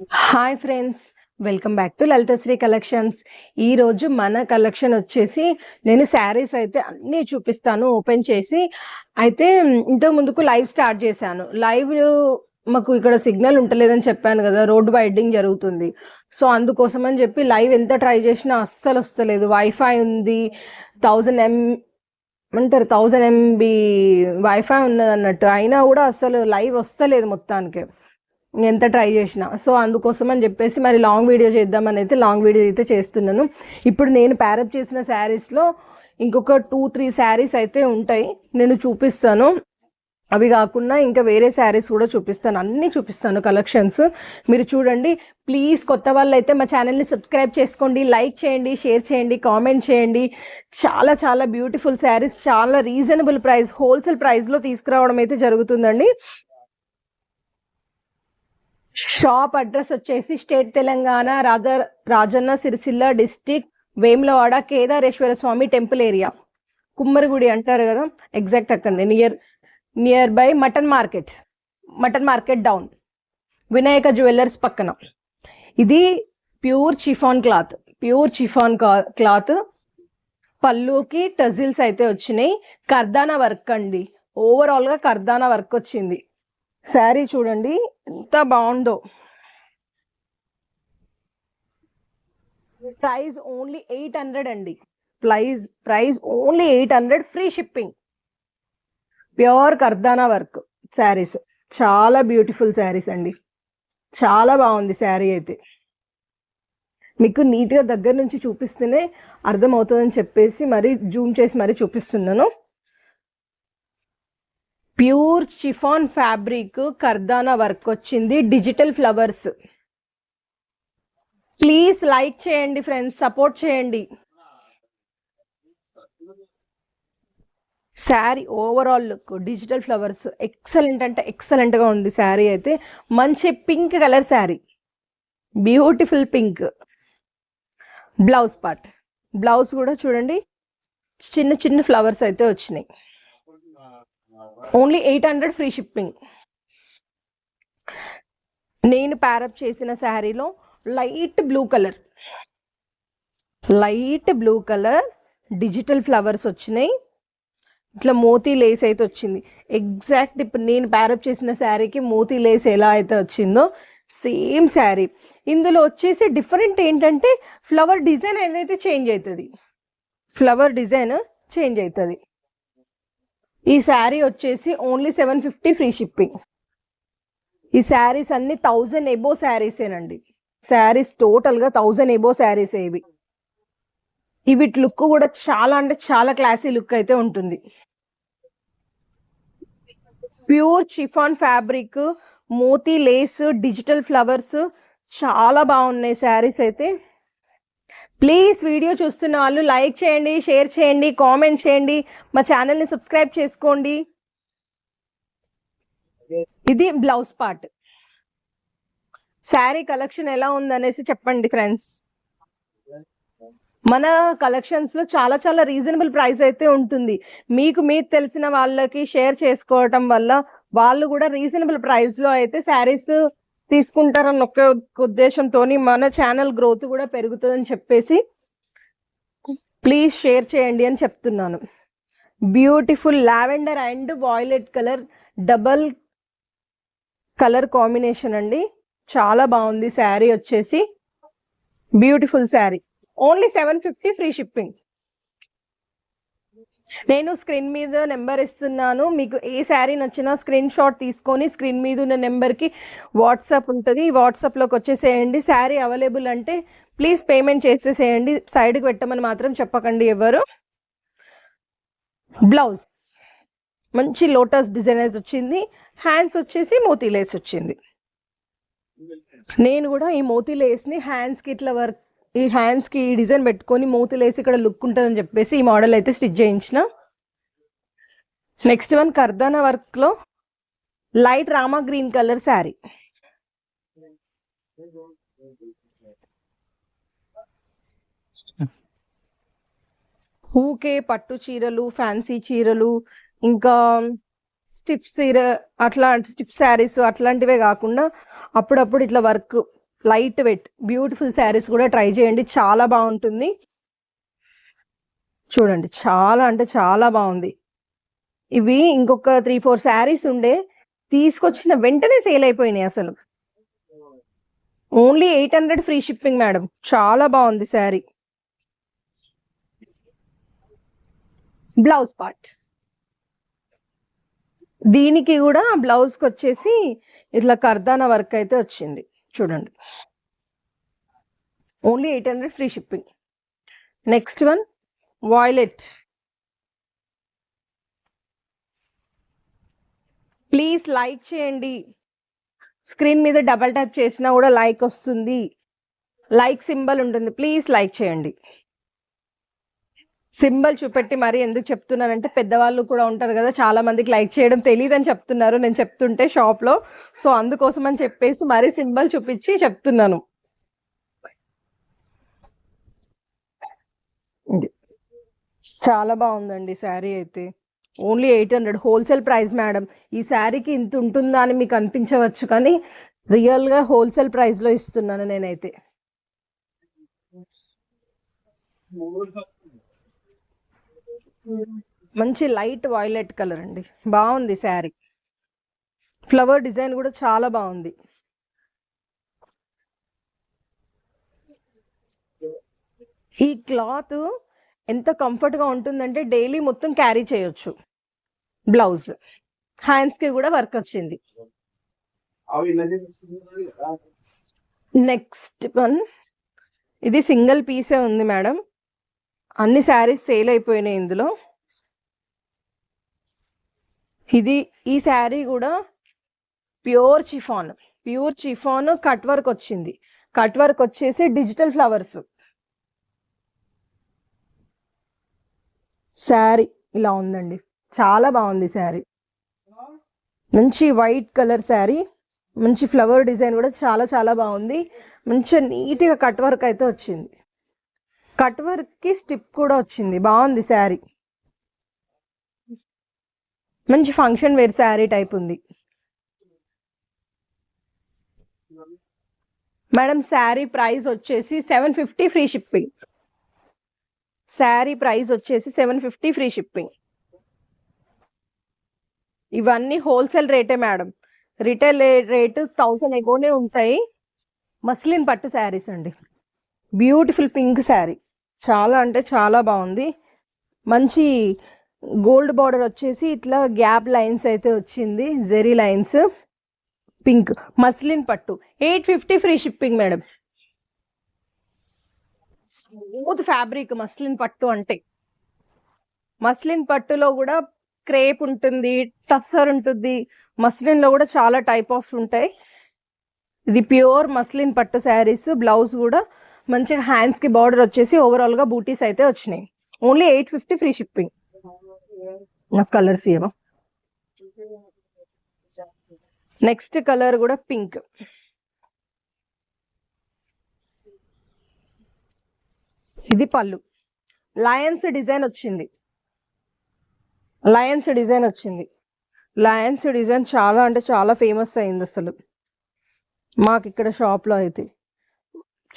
Hi friends welcome back to Lalithasri collections ఈరోజు మన collection వచ్చేసి నేను శారీస్ అయితే అన్నీ చూపిస్తాను ఓపెన్ చేసి. అయితే ఇంతకు ముందుకు లైవ్ స్టార్ట్ చేశాను. లైవ్ మాకు ఇక్కడ సిగ్నల్ ఉంటలేదని చెప్పాను కదా రోడ్ వైడింగ్ జరుగుతుంది. సో అందుకోసం అని చెప్పి లైవ్ ఎంత ట్రై చేసినా అస్సలు వస్తలేదు. వైఫై ఉంది థౌజండ్ ఎం అంటారు థౌజండ్ ఎంబీ వైఫై ఉన్నది అన్నట్టు అయినా కూడా అసలు లైవ్ వస్తలేదు మొత్తానికి. ఎంత ట్రై చేసినా. సో అందుకోసం అని చెప్పేసి మరి లాంగ్ వీడియో చేద్దామని అయితే లాంగ్ వీడియో అయితే చేస్తున్నాను. ఇప్పుడు నేను ప్యారప్ చేసిన శారీస్లో ఇంకొక టూ త్రీ శారీస్ అయితే ఉంటాయి. నేను చూపిస్తాను. అవి కాకుండా ఇంకా వేరే శారీస్ కూడా చూపిస్తాను. అన్నీ చూపిస్తాను కలెక్షన్స్ మీరు చూడండి. ప్లీజ్ కొత్త వాళ్ళు అయితే మా ఛానల్ని సబ్స్క్రైబ్ చేసుకోండి. లైక్ చేయండి షేర్ చేయండి కామెంట్ చేయండి. చాలా చాలా బ్యూటిఫుల్ శారీస్ చాలా రీజనబుల్ ప్రైస్ హోల్సేల్ ప్రైస్లో తీసుకురావడం అయితే జరుగుతుందండి. షాప్ అడ్రస్ వచ్చేసి state Telangana Raja Rajanna Sircilla district Vemulawada Kedareswara Swamy temple area. Kummarigudi అంటారు కదా ఎగ్జాక్ట్ అక్కడ near near by mutton market mutton market down Vinayaka jewellers పక్కన. ఇది pure chiffon cloth pure chiffon cloth. పళ్ళుకి tassels అయితే వచ్చినాయి. కర్దానా work అండి. ఓవరాల్గా కర్దానా వర్క్ వచ్చింది. శారీ చూడండి ఎంత బాగుందో. ప్రైస్ ఓన్లీ ఎయిట్ హండ్రెడ్ అండి. Price price only eight hundred free shipping. Pure కర్దానా work saris. చాలా బ్యూటిఫుల్ శారీస్ అండి. చాలా బాగుంది శారీ అయితే. మీకు నీట్గా దగ్గర నుంచి చూపిస్తేనే అర్థమవుతుందని చెప్పేసి మరి జూమ్ చేసి మరీ చూపిస్తున్నాను. ప్యూర్ చిఫాన్ ఫ్యాబ్రిక్ కర్దానా వర్క్ వచ్చింది. Digital flowers. ప్లీజ్ లైక్ చేయండి ఫ్రెండ్స్ సపోర్ట్ చేయండి. Sari overall look digital flowers. Excellent అంటే ఎక్సలెంట్గా ఉంది శారీ అయితే. మంచి pink colour sari. Beautiful pink. Blouse part. Blouse కూడా చూడండి. చిన్న చిన్న ఫ్లవర్స్ అయితే వచ్చినాయి. Only eight hundred free shipping. నేను ప్యారప్ చేసిన శారీలో light blue colour. Light blue colour digital flowers వచ్చినాయి. ఇట్లా మోతీ లేస్ అయితే వచ్చింది. ఎగ్జాక్ట్ ఇప్పుడు నేను ప్యారప్ చేసిన శారీకి మోతీ లేస్ ఎలా అయితే వచ్చిందో సేమ్ శారీ. ఇందులో వచ్చేసి డిఫరెంట్ ఏంటంటే ఫ్లవర్ డిజైన్ అనేది చేంజ్ అవుతుంది. ఫ్లవర్ డిజైన్ చేంజ్ అవుతుంది. ఈ శారీ వచ్చేసి only seven fifty free shipping. ఈ శారీస్ అన్ని థౌజండ్ ఎబో శారీసేనండి. శారీస్ టోటల్గా థౌజండ్ ఎబో శారీస్ ఇవి. ఇవి లుక్ కూడా చాలా అంటే చాలా క్లాసీ లుక్ అయితే ఉంటుంది. ప్యూర్ చిఫాన్ ఫ్యాబ్రిక్ మోతీ లేస్ డిజిటల్ ఫ్లవర్స్ చాలా బాగున్నాయి శారీస్ అయితే. ప్లీజ్ వీడియో చూస్తున్న వాళ్ళు లైక్ చేయండి షేర్ చేయండి కామెంట్ చేయండి. మా ఛానల్ని సబ్స్క్రైబ్ చేసుకోండి. ఇది బ్లౌజ్ పార్ట్. శారీ కలెక్షన్ ఎలా ఉందనేసి చెప్పండి ఫ్రెండ్స్. మన కలెక్షన్స్లో చాలా చాలా రీజనబుల్ ప్రైస్ అయితే ఉంటుంది. మీకు మీరు తెలిసిన వాళ్ళకి షేర్ చేసుకోవటం వల్ల వాళ్ళు కూడా రీజనబుల్ ప్రైస్లో అయితే శారీస్ తీసుకుంటారన్న ఒక్క ఉద్దేశంతో మన ఛానల్ గ్రోత్ కూడా పెరుగుతుందని చెప్పేసి ప్లీజ్ షేర్ చేయండి అని చెప్తున్నాను. Beautiful lavender and violet colour double colour combination అండి. చాలా బాగుంది శారీ వచ్చేసి. Beautiful sari. Only seven fifty free shipping. నేను స్క్రీన్ మీద నెంబర్ ఇస్తున్నాను. మీకు ఏ శారీ నచ్చినా స్క్రీన్ షాట్ తీసుకొని స్క్రీన్ మీద ఉన్న నెంబర్కి వాట్సాప్ ఉంటుంది. వాట్సాప్లోకి వచ్చేసేయండి. శారీ అవైలబుల్ అంటే ప్లీజ్ పేమెంట్ చేసేసేయండి. సైడ్కి పెట్టమని మాత్రం చెప్పకండి ఎవరు. బ్లౌజ్. మంచి లోటస్ డిజైన్ అయితే వచ్చింది. హ్యాండ్స్ వచ్చేసి మోతీ లేస్ వచ్చింది. నేను కూడా ఈ మోతీ లేస్ని హ్యాండ్స్కి ఇట్లా వర్క్ ఈ హ్యాండ్స్కి ఈ డిజైన్ పెట్టుకొని మూతులేసి ఇక్కడ లుక్ ఉంటుందని చెప్పేసి ఈ మోడల్ అయితే స్టిచ్ చేయించిన. నెక్స్ట్ వన్ కర్దానా వర్క్లో light Rama green colour sari ఊకే పట్టు చీరలు ఫ్యాన్సీ చీరలు ఇంకా స్టిప్ చీర అట్లా స్టిప్ శారీస్ అట్లాంటివే కాకుండా అప్పుడప్పుడు ఇట్లా work lightweight beautiful saris కూడా ట్రై చేయండి. చాలా బాగుంటుంది. చూడండి చాలా అంటే చాలా బాగుంది. ఇవి ఇంకొక త్రీ ఫోర్ శారీస్ ఉండే తీసుకొచ్చిన వెంటనే సేల్ అయిపోయినాయి అసలు. Only eight hundred free shipping madam. చాలా బాగుంది శారీ. Blouse part. దీనికి కూడా బ్లౌజ్కి వచ్చేసి ఇట్లా కర్దానా వర్క్ అయితే వచ్చింది. చూడండి. Only eight hundred free shipping next one violet please like చేయండి. స్క్రీన్ మీద డబల్ ట్యాప్ చేసినా కూడా లైక్ వస్తుంది. లైక్ సింబల్ ఉంటుంది. ప్లీజ్ లైక్ చేయండి. సింబల్ చూపెట్టి మరి ఎందుకు చెప్తున్నానంటే పెద్దవాళ్ళు కూడా ఉంటారు కదా చాలా మందికి లైక్ చేయడం తెలియదని చెప్తున్నారు నేను చెప్తుంటే షాప్లో. సో అందుకోసం అని చెప్పేసి మరీ సింబల్ చూపించి చెప్తున్నాను. చాలా బాగుందండి శారీ అయితే. Only eight hundred. Wholesale price madam. ఈ శారీకి ఇంత ఉంటుందా అని మీకు అనిపించవచ్చు కానీ రియల్గా హోల్సేల్ ప్రైస్లో ఇస్తున్నాను నేనైతే. మంచి లైట్ వైలెట్ కలర్ అండి. బాగుంది శారీ. ఫ్లవర్ డిజైన్ కూడా చాలా బాగుంది. ఈ క్లాత్ ఎంత కంఫర్ట్గా ఉంటుందంటే డైలీ మొత్తం క్యారీ చేయొచ్చు. బ్లౌజ్. హ్యాండ్స్కి కూడా వర్క్ వచ్చింది. Next one. ఇది సింగిల్ పీసే ఉంది మేడం. అన్ని శారీస్ సేల్ అయిపోయినాయి ఇందులో. ఇది ఈ శారీ కూడా pure chiffon pure chiffon cut work వచ్చింది. కట్ వర్క్ వచ్చేసి డిజిటల్ ఫ్లవర్స్. శారీ ఇలా ఉందండి. చాలా బాగుంది శారీ. మంచి వైట్ కలర్ శారీ. మంచి ఫ్లవర్ డిజైన్ కూడా చాలా చాలా బాగుంది. మంచిగా నీట్గా కట్ వర్క్ అయితే వచ్చింది. కట్ వర్క్కి స్టిప్ కూడా వచ్చింది. బాగుంది శారీ. మంచి ఫంక్షన్ వేర్ శారీ టైప్ ఉంది. మేడం శారీ ప్రైస్ వచ్చేసి seven fifty free shipping. Sari price వచ్చేసి సెవెన్ ఫిఫ్టీ ఫ్రీ షిప్పింగ్. ఇవన్నీ హోల్సేల్ రేటే మేడం. రిటైల్ రేటు థౌసండ్ ఎగోనే ఉంటాయి. మస్లిన్ పట్టు శారీస్ అండి. Beautiful pink sari. చాలా అంటే చాలా బాగుంది. మంచి గోల్డ్ బార్డర్ వచ్చేసి ఇట్లా గ్యాప్ లైన్స్ అయితే వచ్చింది. జెరీ లైన్స్. పింక్ మస్లిన్ పట్టు. Eight fifty free shipping madam. Smooth fabric muslin పట్టు అంటే. మస్లిన్ పట్టులో కూడా క్రేప్ ఉంటుంది టస్సర్ ఉంటుంది. మస్లిన్లో కూడా చాలా టైప్ ఆఫ్స్ ఉంటాయి. ఇది ప్యూర్ మస్లిన్ పట్టు శారీస్ బ్లౌజ్ కూడా మంచిగా హ్యాండ్స్కి బార్డర్ వచ్చేసి ఓవరాల్గా బూటీస్ అయితే వచ్చినాయి. Only eight fifty free shipping నాకు కలర్స్ ఏమో నెక్స్ట్ కలర్ కూడా పింక్ ఇది పళ్ళు. లయన్స్ డిజైన్ వచ్చింది. లయన్స్ డిజైన్ వచ్చింది. లయన్స్ డిజైన్ చాలా అంటే చాలా ఫేమస్ అయింది అసలు. మాకు ఇక్కడ షాప్లో అయితే.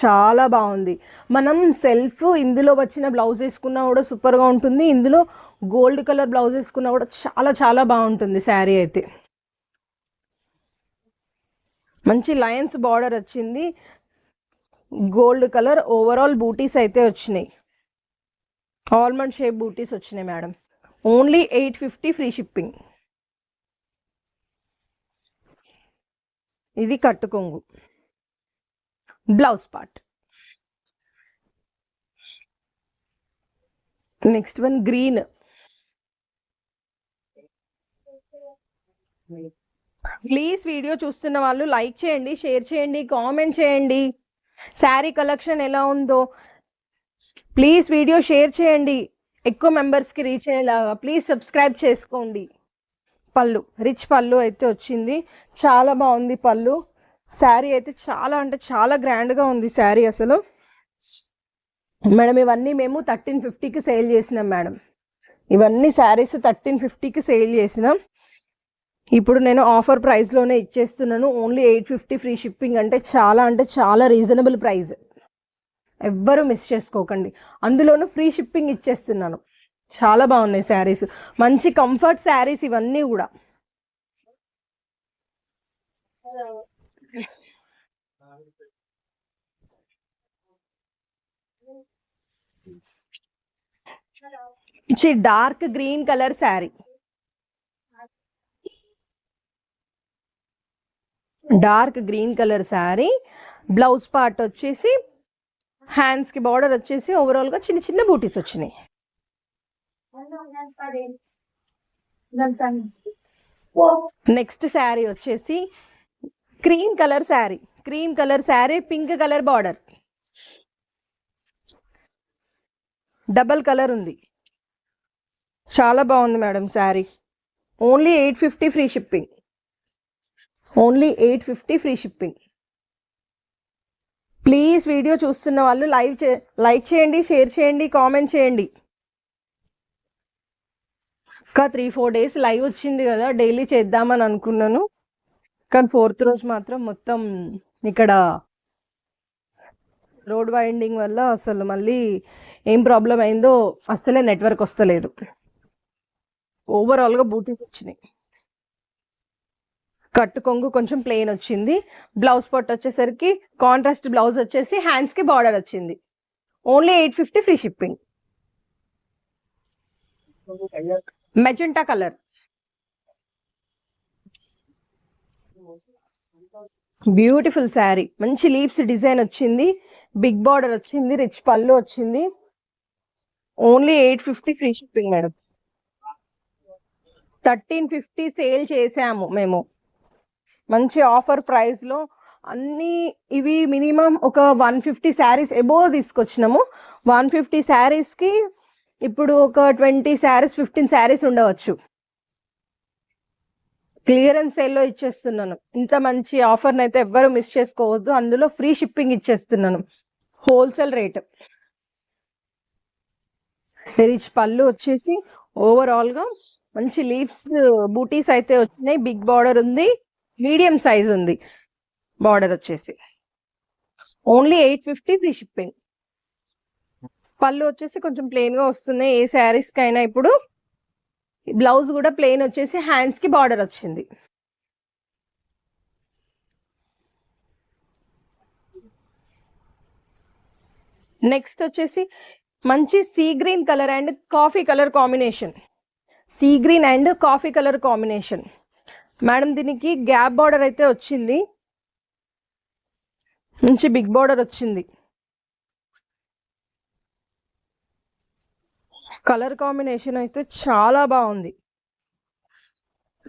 చాలా బాగుంది. మనం సెల్ఫ్ ఇందులో వచ్చిన బ్లౌజ్ వేసుకున్నా కూడా సూపర్గా ఉంటుంది. ఇందులో గోల్డ్ కలర్ బ్లౌజ్ వేసుకున్నా కూడా చాలా చాలా బాగుంటుంది శారీ అయితే. మంచి లయన్స్ బార్డర్ వచ్చింది. గోల్డ్ కలర్ ఓవరాల్ బూటీస్ అయితే వచ్చినాయి. ఆల్మండ్ షేప్ బూటీస్ వచ్చినాయి madam. Only eight fifty free shipping. ఇది కట్టుకొంగు blouse part next one green please video చూస్తున్న వాళ్ళు లైక్ చేయండి షేర్ చేయండి కామెంట్ చేయండి. శారీ కలెక్షన్ ఎలా ఉందో. ప్లీజ్ వీడియో షేర్ చేయండి. ఎక్కువ మెంబర్స్కి రీచ్ అయ్యేలాగా. ప్లీజ్ సబ్స్క్రైబ్ చేసుకోండి. పళ్ళు. రిచ్ పళ్ళు అయితే వచ్చింది. చాలా బాగుంది పళ్ళు. శారీ అయితే చాలా అంటే చాలా గ్రాండ్గా ఉంది శారీ అసలు. మేడం ఇవన్నీ మేము థర్టీన్ ఫిఫ్టీకి సేల్ చేసినాం మేడం. ఇవన్నీ శారీస్ థర్టీన్ ఫిఫ్టీకి సేల్ చేసినాం. ఇప్పుడు నేను ఆఫర్ ప్రైస్లోనే ఇచ్చేస్తున్నాను. Only eight fifty free shipping అంటే చాలా అంటే చాలా రీజనబుల్ ప్రైస్. ఎవ్వరూ మిస్ చేసుకోకండి. అందులోనూ ఫ్రీ షిప్పింగ్ ఇచ్చేస్తున్నాను. చాలా బాగున్నాయి శారీస్. మంచి కంఫర్ట్ శారీస్ ఇవన్నీ కూడా. ఇచ్చి dark green colour sari. Dark green colour sari. Blouse part వచ్చేసి హ్యాండ్స్కి బార్డర్ వచ్చేసి ఓవరాల్గా చిన్న చిన్న బూటీస్ వచ్చినాయి. నెక్స్ట్ శారీ వచ్చేసి cream colour sari. Cream colour sari pink colour border. Double colour ఉంది. చాలా బాగుంది madam sari. Only eight fifty free shipping only eight fifty free shipping please video చూస్తున్న వాళ్ళు లైవ్ చే లైక్ చేయండి షేర్ చేయండి కామెంట్ చేయండి. ఇంకా త్రీ ఫోర్ డేస్ లైవ్ వచ్చింది కదా డైలీ చేద్దామని అనుకున్నాను. కానీ ఫోర్త్ రోజు మాత్రం మొత్తం ఇక్కడ రోడ్ వైండింగ్ వల్ల అసలు మళ్ళీ ఏం ప్రాబ్లం అయిందో అస్సలే నెట్వర్క్ వస్తలేదు. ఓవరాల్గా బూటీస్ వచ్చినాయి. కట్టు కొంగు కొంచెం ప్లెయిన్ వచ్చింది. బ్లౌజ్ పట్టు వచ్చేసరికి కాంట్రాస్ట్ బ్లౌజ్ వచ్చేసి హ్యాండ్స్కి బార్డర్ వచ్చింది. Only eight fifty free shipping magenta colour beautiful sari మంచి లీవ్స్ డిజైన్ వచ్చింది. బిగ్ బార్డర్ వచ్చింది. రిచ్ పళ్ళు వచ్చింది. Only eight fifty free shipping madam thirteen fifty sale చేసాము మేము. మంచి ఆఫర్ ప్రైస్లో అన్నీ ఇవి మినిమం ఒక వన్ ఫిఫ్టీ శారీస్ ఎబో తీసుకొచ్చినాము. వన్ ఫిఫ్టీ శారీస్కి ఇప్పుడు ఒక ట్వంటీ శారీస్ ఫిఫ్టీన్ శారీస్ ఉండవచ్చు. క్లియరెన్స్ సేల్లో ఇచ్చేస్తున్నాను. ఇంత మంచి ఆఫర్ని అయితే ఎవ్వరు మిస్ చేసుకోవద్దు. అందులో ఫ్రీ షిప్పింగ్ ఇచ్చేస్తున్నాను. Wholesale rate. రిచ్ పళ్ళు వచ్చేసి ఓవరాల్గా మంచి లీవ్స్ బూటీస్ అయితే వచ్చినాయి. బిగ్ బార్డర్ ఉంది. మీడియం సైజ్ ఉంది. బార్డర్ వచ్చేసి. Only eight fifty free shipping. పళ్ళు వచ్చేసి కొంచెం ప్లెయిన్గా వస్తున్నాయి. ఏ శారీస్ కైనా ఇప్పుడు. బ్లౌజ్ కూడా ప్లెయిన్ వచ్చేసి హ్యాండ్స్కి బార్డర్ వచ్చింది. నెక్స్ట్ వచ్చేసి మంచి sea green colour and coffee colour combination sea green and coffee colour combination. Madam దీనికి గ్యాప్ బార్డర్ అయితే వచ్చింది. మంచి బిగ్ బార్డర్ వచ్చింది. కలర్ కాంబినేషన్ అయితే చాలా బాగుంది.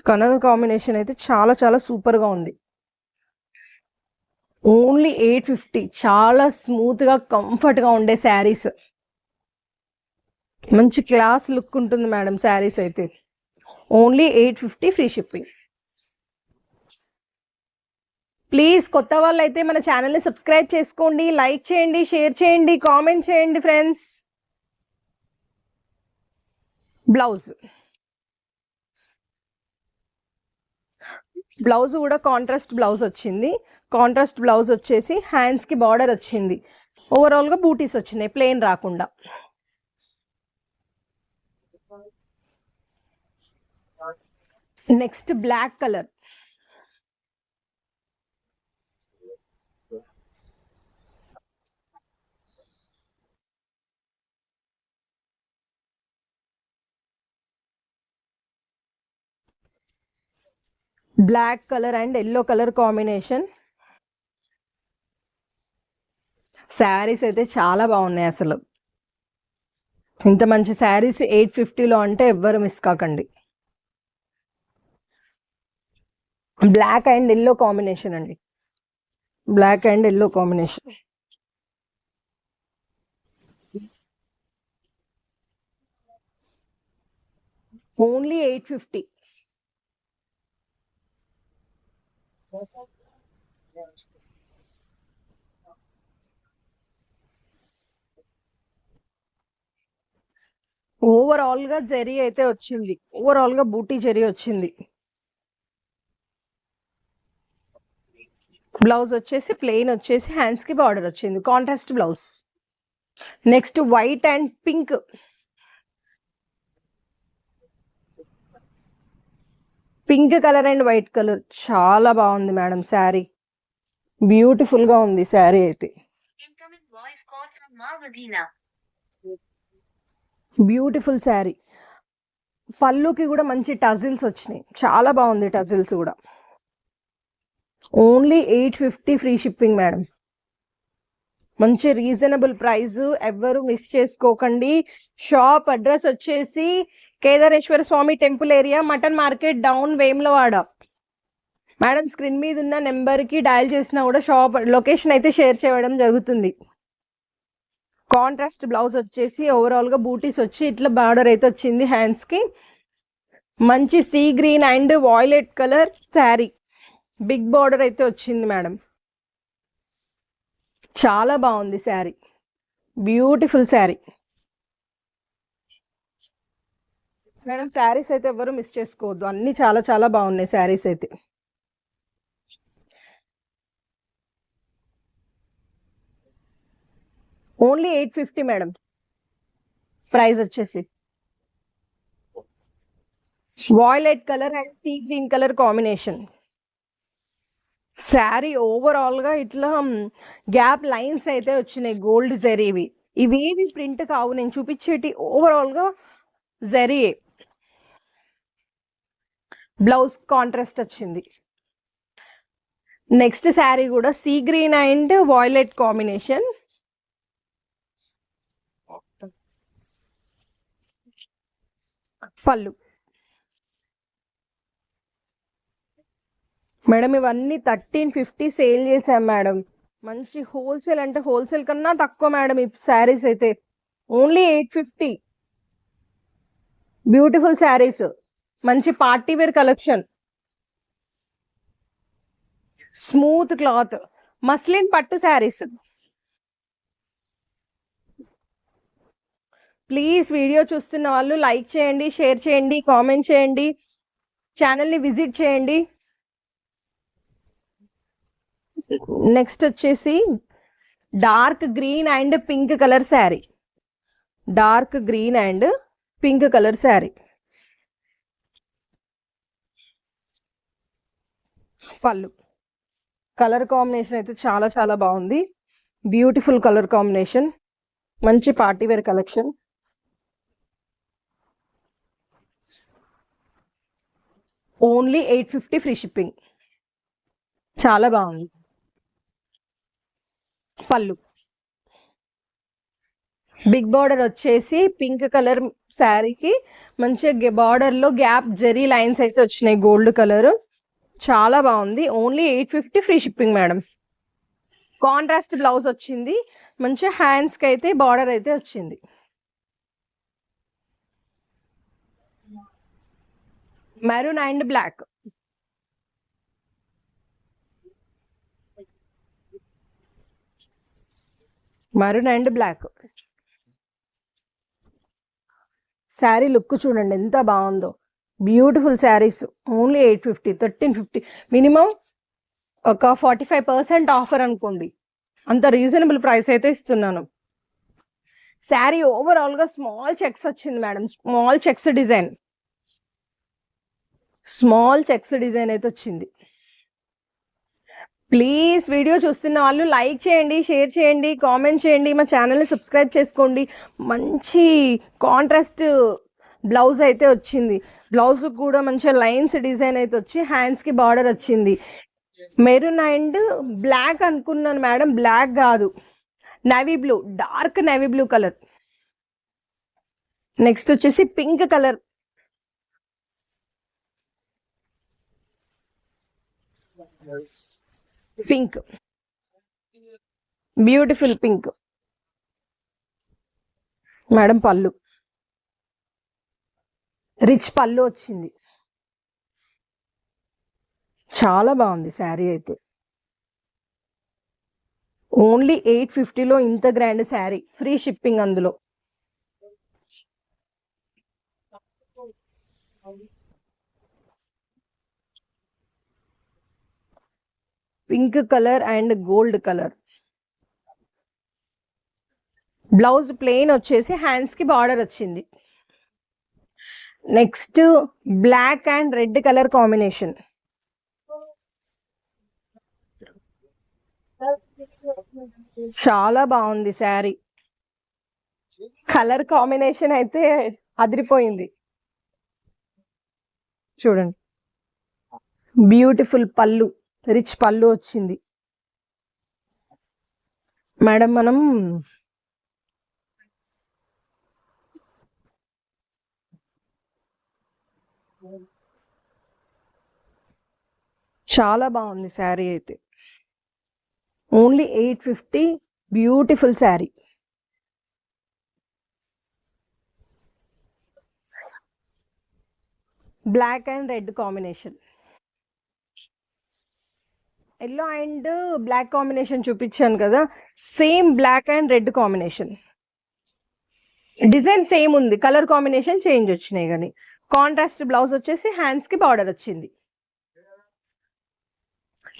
కలర్ కాంబినేషన్ అయితే చాలా చాలా సూపర్గా ఉంది. Only eight fifty. చాలా స్మూత్గా కంఫర్ట్గా ఉండే శారీస్. మంచి క్లాస్ లుక్ ఉంటుంది మేడం శారీస్ అయితే. Only eight fifty free shipping. Please కొత్త వాళ్ళు అయితే మన ఛానల్ని సబ్స్క్రైబ్ చేసుకోండి లైక్ చేయండి షేర్ చేయండి కామెంట్ చేయండి ఫ్రెండ్స్. బ్లౌజ్. బ్లౌజ్ కూడా కాంట్రాస్ట్ బ్లౌజ్ వచ్చింది. కాంట్రాస్ట్ బ్లౌజ్ వచ్చేసి హ్యాండ్స్కి బార్డర్ వచ్చింది. ఓవరాల్గా బూటీస్ వచ్చినాయి ప్లెయిన్ రాకుండా. Next black colour. Black colour and yellow colour combination. Saris అయితే చాలా బాగున్నాయి అసలు. ఇంత మంచి శారీస్ ఎయిట్ ఫిఫ్టీలో అంటే ఎవ్వరు మిస్ కాకండి. బ్లాక్ అండ్ ఎల్లో కాంబినేషన్ అండి. Black and yellow combination only eight fifty ఓవరాల్గా జరీ అయితే వచ్చింది. ఓవరాల్గా బూటీ జరీ వచ్చింది. బ్లౌజ్ వచ్చేసి ప్లెయిన్ వచ్చేసి హ్యాండ్స్కి బార్డర్ వచ్చింది. Contrast blouse next white and pink pink colour and white colour చాలా బాగుంది మేడం శారీ. బ్యూటిఫుల్గా ఉంది శారీ అయితే. బ్యూటిఫుల్ శారీ. పళ్ళుకి కూడా మంచి టజిల్స్ వచ్చినాయి. చాలా బాగుంది టజిల్స్ కూడా. Only eight fifty free shipping madam. మంచి రీజనబుల్ ప్రైస్ ఎవ్వరు మిస్ చేసుకోకండి. షాప్ అడ్రస్ వచ్చేసి Kedareswara Swamy temple area mutton market down Vemulawada. Madam screen మీద ఉన్న నెంబర్కి డయల్ చేసినా కూడా షాప్ లొకేషన్ అయితే షేర్ చేయడం జరుగుతుంది. కాంట్రాస్ట్ బ్లౌజ్ వచ్చేసి ఓవరాల్గా బూటీస్ వచ్చి ఇట్లా బార్డర్ అయితే వచ్చింది హ్యాండ్స్కి. మంచి sea green and violet colour sari. Big border అయితే వచ్చింది మేడం. చాలా బాగుంది శారీ. బ్యూటిఫుల్ శారీ. మేడం శారీస్ అయితే ఎవరు మిస్ చేసుకోవద్దు. అన్ని చాలా చాలా బాగున్నాయి శారీస్ అయితే. Only eight fifty madam. Price వచ్చేసి. Violet colour and sea green colour combination sari ఓవరాల్గా ఇట్లా గ్యాప్ లైన్స్ అయితే వచ్చినాయి గోల్డ్ జరీవి. ఇవేవి ప్రింట్ కావు నేను చూపించేటి ఓవరాల్గా జరీ. బ్లౌజ్ కాంట్రాస్ట్ వచ్చింది. నెక్స్ట్ శారీ కూడా sea green and violet combination పళ్ళు. మేడం ఇవన్నీ థర్టీన్ ఫిఫ్టీ సేల్ చేసాం మేడం. మంచి హోల్సేల్ అంటే హోల్సేల్ కన్నా తక్కువ మేడం ఈ శారీస్ అయితే. Only eight fifty. Beautiful saris. మంచి party wear collection. Smooth cloth. Muslin పట్టు శారీస్. ప్లీజ్ వీడియో చూస్తున్న వాళ్ళు లైక్ చేయండి షేర్ చేయండి కామెంట్ చేయండి. ఛానల్ని విజిట్ చేయండి. నెక్స్ట్ వచ్చేసి dark green and pink colour sari dark green and pink colour sari పళ్ళు. కలర్ కాంబినేషన్ అయితే చాలా చాలా బాగుంది. బ్యూటిఫుల్ కలర్ కాంబినేషన్ మంచి party wear collection only eight fifty free shipping చాలా బాగుంది. పళ్ళు. బిగ్ బార్డర్ వచ్చేసి పింక్ కలర్ శారీకి మంచిగా బార్డర్లో గ్యాప్ జెరీ లైన్స్ అయితే వచ్చినాయి గోల్డ్ కలర్ చాలా బాగుంది. Only eight fifty free shipping madam contrast blouse వచ్చింది. మంచి హ్యాండ్స్కి అయితే బార్డర్ అయితే వచ్చింది. Maroon and black maroon and black sari look చూడండి ఎంత బాగుందో. Beautiful saris only eight fifty thirteen fifty minimum ఒక ఫార్టీ ఫైవ్ పర్సెంట్ ఆఫర్ అనుకోండి. అంత రీజనబుల్ ప్రైస్ అయితే ఇస్తున్నాను. శారీ ఓవరాల్గా స్మాల్ చెక్స్ వచ్చింది madam small checks design small checks design అయితే వచ్చింది. ప్లీజ్ వీడియో చూస్తున్న వాళ్ళు లైక్ చేయండి షేర్ చేయండి కామెంట్ చేయండి మా ఛానల్ని సబ్స్క్రైబ్ చేసుకోండి. మంచి కాంట్రాస్ట్ బ్లౌజ్ అయితే వచ్చింది. బ్లౌజ్ కూడా మంచిగా లైన్స్ డిజైన్ అయితే వచ్చి హ్యాండ్స్కి బార్డర్ వచ్చింది. మెరూన్ అండ్ బ్లాక్ అనుకున్నాను మేడం. బ్లాక్ కాదు. Navy blue dark navy blue colour. Next వచ్చేసి pink colour. Pink. Beautiful pink. Madam pallu. Rich pallu వచ్చింది. చాలా బాగుంది శారీ అయితే. ఓన్లీ ఎయిట్ ఫిఫ్టీలో ఇంత గ్రాండ్ శారీ. ఫ్రీ షిప్పింగ్ అందులో. Pink colour and gold colour. Blouse plain వచ్చేసి హ్యాండ్స్కి బార్డర్ వచ్చింది. Next black and red colour combination. చాలా బాగుంది శారీ. కలర్ కాంబినేషన్ అయితే అదిరిపోయింది. చూడండి. బ్యూటిఫుల్ పళ్ళు. రిచ్ పళ్ళు వచ్చింది. మేడం మనం చాలా బాగుంది శారీ అయితే. Only eight fifty beautiful sari. Black and red combination. Yellow and black combination చూపించాను కదా same black and red combination. Design same ఉంది కలర్ కాంబినేషన్ చేంజ్ వచ్చినాయి కానీ. కాంట్రాస్ట్ బ్లౌజ్ వచ్చేసి హ్యాండ్స్కి బార్డర్ వచ్చింది.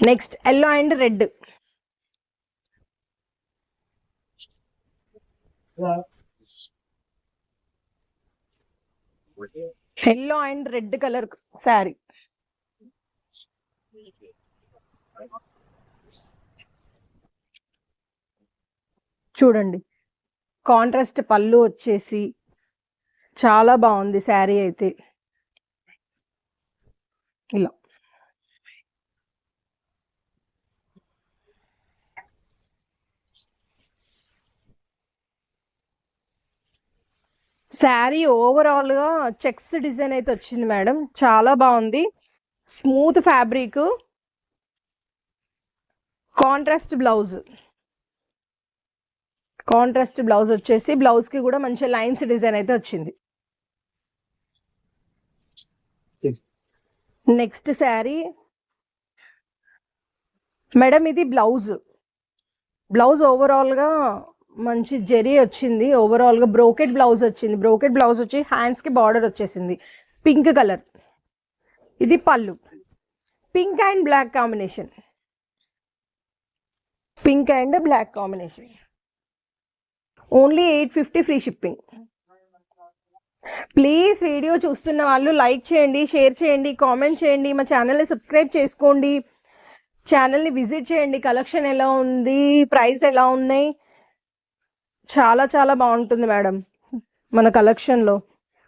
Next yellow and red. Yellow and red colour sari చూడండి. Contrast పళ్ళు వచ్చేసి చాలా బాగుంది శారీ అయితే. ఇలా. శారీ ఓవరాల్గా చెక్స్ డిజైన్ అయితే వచ్చింది మేడం. చాలా బాగుంది. Smooth fabric. Contrast blouse. Contrast blouse వచ్చేసి బ్లౌజ్కి కూడా మంచి లైన్స్ డిజైన్ అయితే వచ్చింది. Next sari. మేడం ఇది బ్లౌజ్. బ్లౌజ్ ఓవరాల్గా మంచి జెరీ వచ్చింది. ఓవరాల్గా బ్రోకెట్ బ్లౌజ్ వచ్చింది. బ్రోకెట్ బ్లౌజ్ వచ్చి హ్యాండ్స్కి బార్డర్ వచ్చేసింది. Pink colour. ఇది pallu. Pink and black combination. Pink and black combination. Only eight fifty free shipping. Please video చూస్తున్న వాళ్ళు లైక్ చేయండి షేర్ చేయండి కామెంట్ చేయండి మా ఛానల్ని సబ్స్క్రైబ్ చేసుకోండి. ఛానల్ని విజిట్ చేయండి కలెక్షన్ ఎలా ఉంది ప్రైస్ ఎలా ఉన్నాయి. చాలా చాలా బాగుంటుంది మేడం మన కలెక్షన్లో.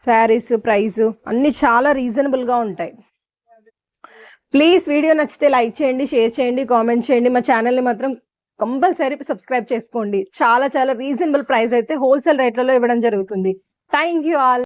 శారీస్ ప్రైస్ అన్నీ చాలా రీజనబుల్గా ఉంటాయి. ప్లీజ్ వీడియో నచ్చితే లైక్ చేయండి షేర్ చేయండి కామెంట్ చేయండి. మా ఛానల్ని మాత్రం కంపల్సరీ సబ్స్క్రైబ్ చేసుకోండి. చాలా చాలా రీజనబుల్ ప్రైస్ అయితే హోల్సేల్ రేట్లలో ఇవ్వడం జరుగుతుంది. Thank you all.